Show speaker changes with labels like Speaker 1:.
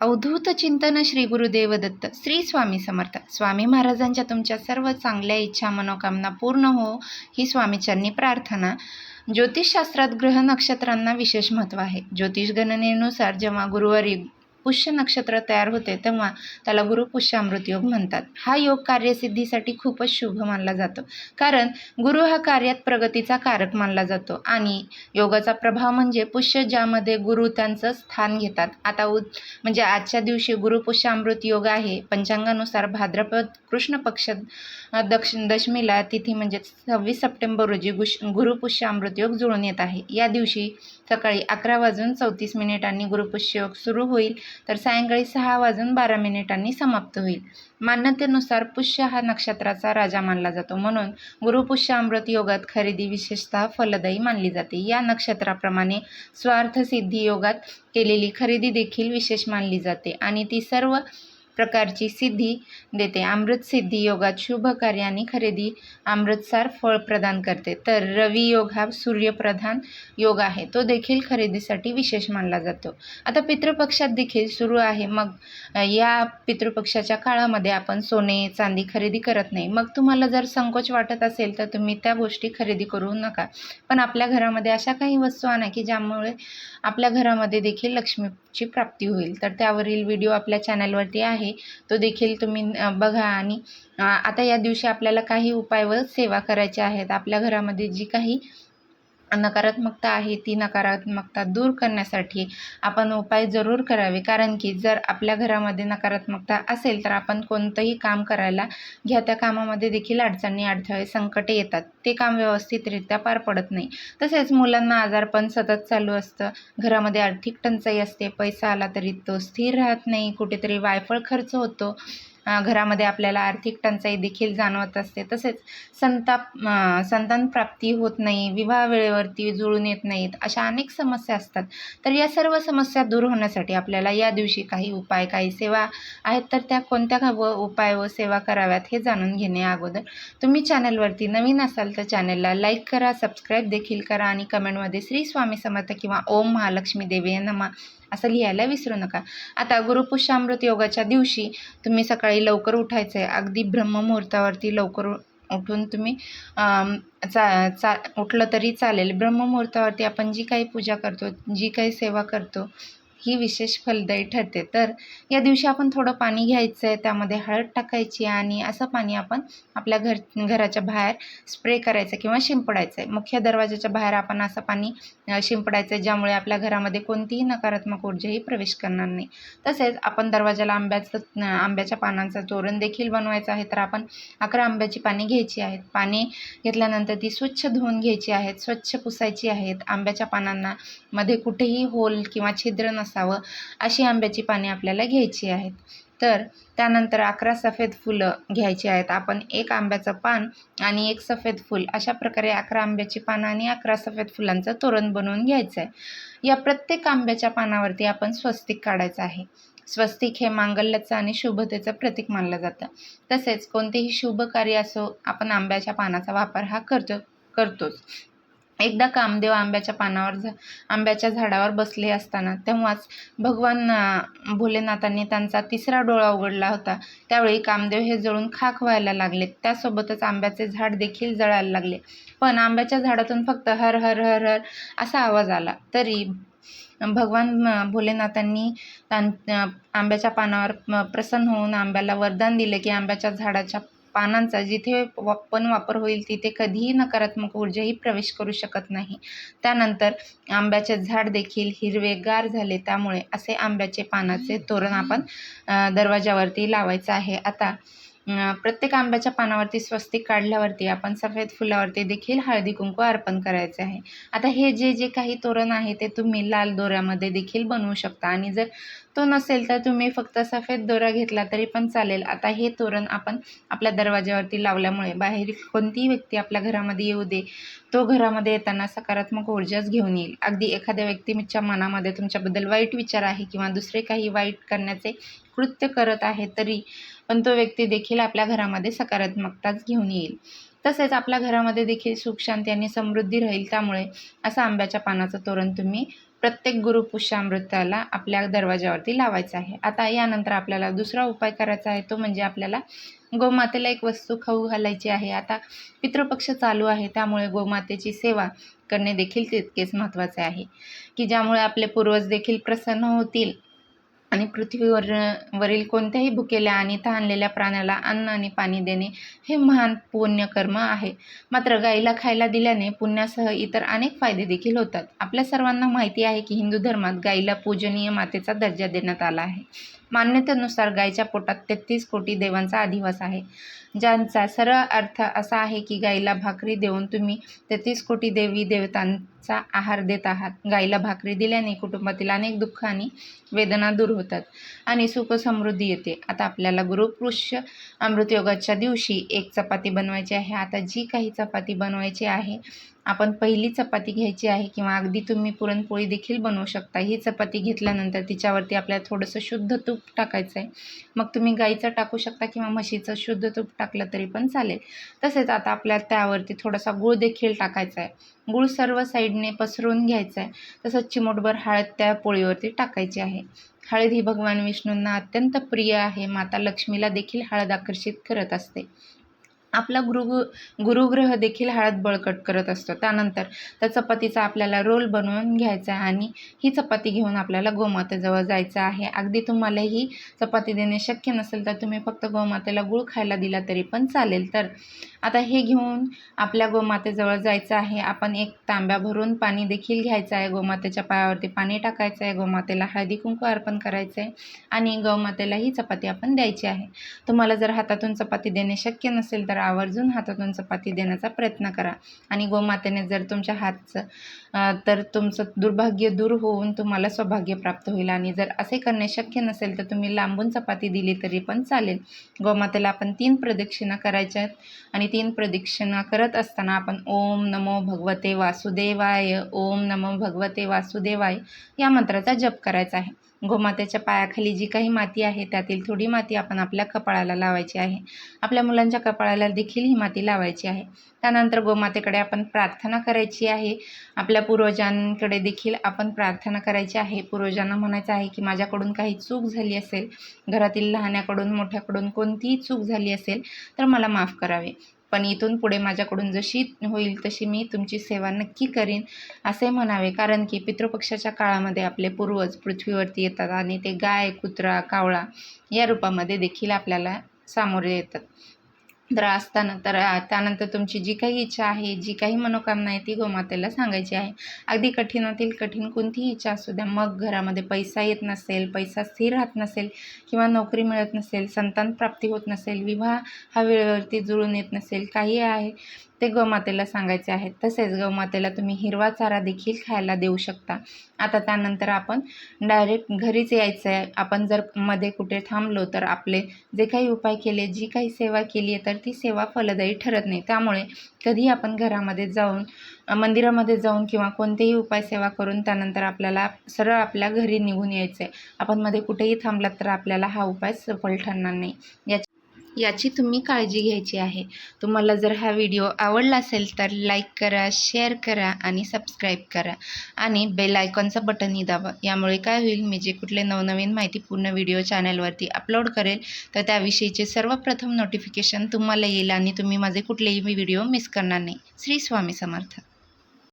Speaker 1: अवधूत चिंतन श्री गुरुदेव दत्त श्री स्वामी समर्थ. स्वामी महाराजांच्या तुमच्या सर्व चांगल्या इच्छा मनोकामना पूर्ण हो ही स्वामीच्यांनी प्रार्थना. ज्योतिषशास्त्रात ग्रह नक्षत्रांना विशेष महत्त्व आहे. ज्योतिष गणनेनुसार जेव्हा गुरुवारी पुष्य नक्षत्र तयार होते तेव्हा त्याला गुरु पुष्यामृत योग म्हणतात. हा योग कार्यसिद्धीसाठी खूपच शुभ मानला जातो. कारण गुरु हा कार्यात प्रगतीचा कारक मानला जातो आणि योगाचा प्रभाव म्हणजे पुष्य ज्यामध्ये गुरु त्यांचं स्थान घेतात. आता उ म्हणजे आजच्या दिवशी गुरुपुष्यामृत योग आहे. पंचांगानुसार भाद्रपद कृष्ण पक्ष दक्ष दशमीला तिथी म्हणजे सव्वीस सप्टेंबर रोजी गुश गुरुपुष्य अमृत योग जुळून येत आहे. या दिवशी सकाळी अकरा वाजून चौतीस मिनिटांनी गुरुपुष्य योग सुरू होईल. तर सायंकाळी सहा वाजून बारा मिनिटांनी समाप्त होईल. मान्यतेनुसार पुष्य हा नक्षत्राचा राजा मानला जातो. म्हणून गुरुपुष्य अमृत योगात खरेदी विशेषतः फलदायी मानली जाते. या नक्षत्राप्रमाणे स्वार्थसिद्धी योगात केलेली खरेदी देखील विशेष मानली जाते. आणि ती सर्व प्रकारची सिद्धी देते. अमृत सिद्धी योगात शुभ कार्य आणि खरेदी अमृतसार फळ प्रदान करते. तर रवी योग हा सूर्यप्रधान योग आहे. तो देखील खरेदीसाठी विशेष मानला जातो. आता पितृपक्षात देखील सुरू आहे. मग या पितृपक्षाच्या काळामध्ये आपण सोने चांदी खरेदी करत नाही. मग तुम्हाला जर संकोच वाटत असेल तर तुम्ही त्या गोष्टी खरेदी करू नका. पण आपल्या घरामध्ये अशा काही वस्तू आणा की ज्यामुळे आपल्या घरामध्ये देखील लक्ष्मीची प्राप्ती होईल. तर त्यावरील व्हिडिओ आपल्या चॅनलवरती आहे. तो देखील तुम्ही बघा. आणि आता या दिवशी आपल्याला काही उपाय व सेवा करायच्या आहेत. आपल्या घरामध्ये जी काही नकारात्मकता आहे ती नकारात्मकता दूर करण्यासाठी आपण उपाय जरूर करावे. कारण की जर आपल्या घरामध्ये नकारात्मकता असेल तर आपण कोणतंही काम करायला घ्या त्या कामामध्ये देखील अडचणी अडथळे संकटे येतात. ते काम व्यवस्थितरित्या पार पडत नाही. तसेच मुलांना आजारपण सतत चालू असतं. घरामध्ये आर्थिक टंचाई असते पैसा आला तरी तो स्थिर राहत नाही कुठेतरी वायफळ खर्च होतो. घरामध्ये आपल्याला आर्थिक टंचाई देखील जाणवत असते. तसेच संताप संतान प्राप्ती होत नाही विवाह वेळेवरती जुळून येत नाहीत अशा अनेक समस्या असतात. तर या सर्व समस्या दूर होण्यासाठी आपल्याला या दिवशी काही उपाय काही सेवा आहेत तर त्या कोणत्या व उपाय व सेवा कराव्यात हे जाणून घेणे अगोदर. तुम्ही चॅनलवरती नवीन असाल तर चॅनलला लाईक करा सबस्क्राईब देखील करा आणि कमेंटमध्ये श्री स्वामी समर्थ किंवा ओम महालक्ष्मी देवी नमा. असं लिहायला विसरू नका. आता गुरुपुष्यामृत योगाच्या दिवशी तुम्ही सकाळी लवकर उठायचं आहे अगदी ब्रह्ममुहूर्तावरती लवकर उठून तुम्ही चा चा उठलं तरी चालेल. ब्रह्ममुहूर्तावरती आपण जी काही पूजा करतो जी काही सेवा करतो ही विशेष फलदायी ठरते. तर या दिवशी आपण थोडं पाणी घ्यायचं आहे त्यामध्ये हळद टाकायची आणि असं पाणी आपण आपल्या घर घराच्या बाहेर स्प्रे करायचं किंवा शिंपडायचं आहे मुख्य दरवाजाच्या बाहेर आपण असं पाणी शिंपडायचं आहे ज्यामुळे आपल्या घरामध्ये कोणतीही नकारात्मक ऊर्जाही प्रवेश करणार नाही. तसेच आपण दरवाजाला आंब्याचं आंब्याच्या पानांचं तोरण देखील बनवायचं आहे तर आपण अकरा आंब्याची पाने घ्यायची आहेत. पाने घेतल्यानंतर ती स्वच्छ धुवून घ्यायची आहेत स्वच्छ पुसायची आहेत. आंब्याच्या पानांना मध्ये कुठेही होल किंवा छिद्र असावं अशी आंब्याची पाने आपल्याला घ्यायची आहेत. तर त्यानंतर अकरा सफेद फुलं घ्यायची आहेत. आपण एक आंब्याचं पान आणि एक सफेद फूल अशा प्रकारे अकरा आंब्याची पानं आणि अकरा सफेद फुलांचं तोरण बनवून घ्यायचं आहे या प्रत्येक आंब्याच्या पानावरती आपण स्वस्तिक काढायचं आहे. स्वस्तिक हे मांगल्याचं आणि शुभतेचं प्रतीक मानलं जातं. तसेच कोणतेही शुभ कार्य असो आपण आंब्याच्या पानाचा वापर हा करतो करतोच. एकदा कामदेव आंब्याच्या पानावर झा आंब्याच्या झाडावर बसले असताना तेव्हाच भगवान भोलेनाथांनी त्यांचा तिसरा डोळा उघडला होता. त्यावेळी कामदेव हे जळून खाक व्हायला लागले. त्यासोबतच आंब्याचे झाड देखील जळायला लागले. पण आंब्याच्या झाडातून फक्त हर हर हर हर असा आवाज आला. तरी भगवान भोलेनाथांनी त्यां आंब्याच्या पानावर प्रसन्न होऊन आंब्याला वरदान दिले की आंब्याच्या झाडाच्या पानांचा जिथे वा पण वापर होईल तिथे कधीही नकारात्मक ऊर्जाही प्रवेश करू शकत नाही. त्यानंतर आंब्याचे झाड देखील हिरवेगार झाले त्यामुळे असे आंब्याचे पानाचे तोरण आपण दरवाजावरती लावायचं आहे. आता प्रत्येक आंब्याच्या पानावरती स्वस्तिक काढल्यावरती आपण सफेद फुलावरती देखील हळदी कुंकू अर्पण करायचे आहे. आता हे जे जे काही तोरण आहे ते तुम्ही लाल दोऱ्यामध्ये देखील बनवू शकता. आणि जर तो नसेल तर तुम्ही फक्त सफेद दोरा घेतला तरी पण चालेल. आता हे तोरण आपण आपल्या दरवाज्यावरती लावल्यामुळे बाहेर कोणतीही व्यक्ती आपल्या घरामध्ये येऊ दे. तो घरामध्ये येताना सकारात्मक ऊर्जाच घेऊन येईल. अगदी एखाद्या व्यक्तीच्या मनामध्ये तुमच्याबद्दल वाईट विचार आहे किंवा दुसरे काही वाईट करण्याचे कृत्य करत आहे तरी पण तो व्यक्ती देखील आपल्या घरामध्ये सकारात्मकताच घेऊन येईल. तसेच आपल्या घरामध्ये देखील सुख शांती आणि समृद्धी राहील त्यामुळे असं आंब्याच्या पानाचं तोरण तुम्ही प्रत्येक गुरुपुष्यामृताला आपल्या दरवाजावरती लावायचं आहे. आता यानंतर आपल्याला दुसरा उपाय करायचा आहे तो म्हणजे आपल्याला गोमातेला एक वस्तू खाऊ घालायची आहे. आता पितृपक्ष चालू आहे त्यामुळे गोमातेची सेवा करणे देखील तितकेच महत्त्वाचे आहे की ज्यामुळे आपले पूर्वज देखील प्रसन्न होतील. आणि पृथ्वीवर वरील कोणत्याही भुकेल्या आणि तहानलेल्या प्राण्याला अन्न आणि पाणी देणे हे महान पुण्यकर्म आहे. मात्र गाईला खायला दिल्याने पुण्यासह इतर अनेक फायदे देखील होतात. आपल्या सर्वांना माहिती आहे की हिंदू धर्मात गाईला पूजनीय मातेचा दर्जा देण्यात आला आहे. मान्यतेनुसार गायीच्या पोटात तेहतीस कोटी देवांचा अधिवास आहे. ज्यांचा सरळ अर्थ असा आहे की गाईला भाकरी देऊन तुम्ही तेहतीस कोटी देवी देवतांचा आहार देत आहात. गाईला भाकरी दिल्याने कुटुंबातील अनेक दुःख आणि वेदना दूर होतात आणि सुख समृद्धी येते. आता आपल्याला गुरुपुष्य अमृतयोगाच्या दिवशी एक चपाती बनवायची आहे. आता जी काही चपाती बनवायची आहे आपण पहिली चपाती घ्यायची आहे किंवा अगदी तुम्ही पुरणपोळी देखील बनवू शकता. ही चपाती घेतल्यानंतर तिच्यावरती आपल्याला थोडंसं शुद्ध तूप टाकायचं आहे मग तुम्ही गाईचं टाकू शकता किंवा म्हशीचं शुद्ध तूप टाकलं तरी पण चालेल. तसेच आता आपल्याला त्यावरती थोडासा गूळ देखील टाकायचा आहे गूळ सर्व साईडने पसरून घ्यायचा आहे तसंच चिमोटभर हळद त्या पोळीवरती टाकायची आहे. हळद ही भगवान विष्णूंना अत्यंत प्रिय आहे. माता लक्ष्मीला देखील हळद आकर्षित करत असते. आपला गुरु गुरुग्रह देखील हळद बळकट करत असतो. त्यानंतर त्या चपातीचा आपल्याला रोल बनवून घ्यायचा आहे आणि ही चपाती घेऊन आपल्याला गोमातेजवळ जायचं आहे. अगदी तुम्हाला ही चपाती देणे शक्य नसेल तर तुम्ही फक्त गोमातेला गुळ खायला दिला तरी पण चालेल. तर आता हे घेऊन आपल्या गोमातेजवळ जायचं आहे. आपण एक तांब्या भरून पाणी देखील घ्यायचं आहे. गोमातेच्या पायावरती पाणी टाकायचं आहे. गोमातेला हळदी कुंकू अर्पण करायचं आहे आणि गौमातेला ही चपाती आपण द्यायची आहे. तुम्हाला जर हातातून चपाती देणे शक्य नसेल तर आवर्जून हातातून चपाती देण्याचा प्रयत्न करा. आणि गोमातेने जर तुमच्या हातचं तर तुमचं दुर्भाग्य दूर होऊन तुम्हाला सौभाग्य प्राप्त होईल. आणि जर असे करणे शक्य नसेल तर तुम्ही लांबून चपाती दिली तरी पण चालेल. गोमातेला आपण तीन प्रदक्षिणा करायच्या आहेत आणि तीन प्रदक्षिणा करत असताना आपण ओम नमो भगवते वासुदेवाय ओम नमो भगवते वासुदेवाय या मंत्राचा जप करायचा आहे. गोमातेच्या पायाखाली जी काही माती आहे त्यातील थोडी माती आपण आपल्या कपाळाला लावायची आहे. आपल्या मुलांच्या कपाळाला देखील ही माती लावायची आहे. त्यानंतर गोमातेकडे आपण प्रार्थना करायची आहे. आपल्या पूर्वजांकडे देखील आपण प्रार्थना करायची आहे. पूर्वजांना म्हणायचं आहे की माझ्याकडून काही चूक झाली असेल घरातील लहान्याकडून मोठ्याकडून कोणतीही चूक झाली असेल तर मला माफ करावे. पण इथून पुढे माझ्याकडून जशी होईल तशी मी तुमची सेवा नक्की करीन असे म्हणावे. कारण की पितृपक्षाच्या काळामध्ये आपले पूर्वज पृथ्वीवरती येतात आणि ते गाय कुत्रा कावळा या रूपामध्ये देखील आपल्याला सामोरे येतात. तर असताना तर त्यानंतर तुमची जी काही इच्छा आहे जी काही मनोकामना आहे ती गोमातेला सांगायची आहे. अगदी कठीणातील कठीण कोणतीही इच्छा असू द्या. मग घरामध्ये पैसा येत नसेल पैसा स्थिर राहत नसेल किंवा नोकरी मिळत नसेल संतान प्राप्ती होत नसेल विवाह हा वेळेवरती जुळून येत नसेल काही आहे. ते गोमातेला सांगायचे आहे तसेच गोमातेला तुम्ही हिरवा चारा देखील खायला देऊ शकता. आता त्यानंतर आपण डायरेक्ट घरीच यायचं आहे आपण जर मध्ये कुठे थांबलो तर आपले जे काही उपाय केले जी काही सेवा केली आहे तर ती सेवा फलदायी ठरत नाही. त्यामुळे कधी आपण घरामध्ये जाऊन मंदिरामध्ये जाऊन किंवा कोणतेही उपाय सेवा करून त्यानंतर आपल्याला सरळ आपल्या घरी निघून यायचं आहे आपण मध्ये कुठेही थांबलात तर आपल्याला हा उपाय सफल ठरणार नाही. याची याची तुम्ही काळजी घ्यायची आहे. तुम्हाला जर हा व्हिडिओ आवडला असेल तर लाईक करा शेअर करा आणि सबस्क्राईब करा. आणि बेल आयकॉनचं बटनही दाबा. यामुळे काय होईल मी जे कुठले नवनवीन माहिती पूर्ण व्हिडिओ चॅनलवरती अपलोड करेल तर त्याविषयीचे सर्वप्रथम नोटिफिकेशन तुम्हाला येईल आणि तुम्ही माझे कुठलेही व्हिडिओ मिस करणार नाही. श्री स्वामी समर्थ.